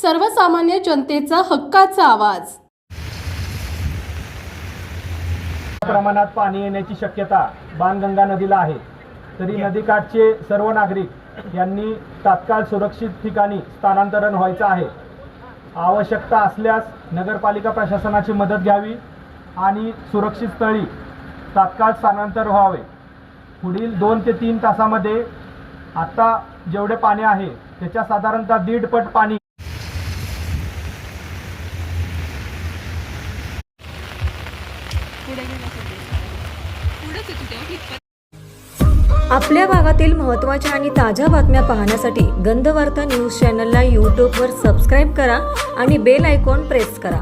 सर्वसामान्य जनतेचा हक्काचा आवाज. प्रमाणात पाणी येण्याची शक्यता बाणगंगा नदीला आहे. तरी नदीकाठचे सर्व नागरिक यांनी तात्काळ सुरक्षित ठिकाणी स्थानांतरण व्हायचं आहे. आवश्यकता असल्यास नगरपालिका प्रशासनाची मदत घ्यावी आणि सुरक्षित स्थळी तात्काळ स्थानांतर व्हावे. पुढील दोन ते तीन तासामध्ये आता जेवढे पाणी आहे त्याच्या साधारणतः दीडपट पाणी. आपल्या भागातील महत्त्वाच्या आणि ताज्या बातम्या पाहण्यासाठी गंधवार्ता न्यूज चॅनलला यूट्यूबवर सबस्क्राईब करा आणि बेल आयकॉन प्रेस करा.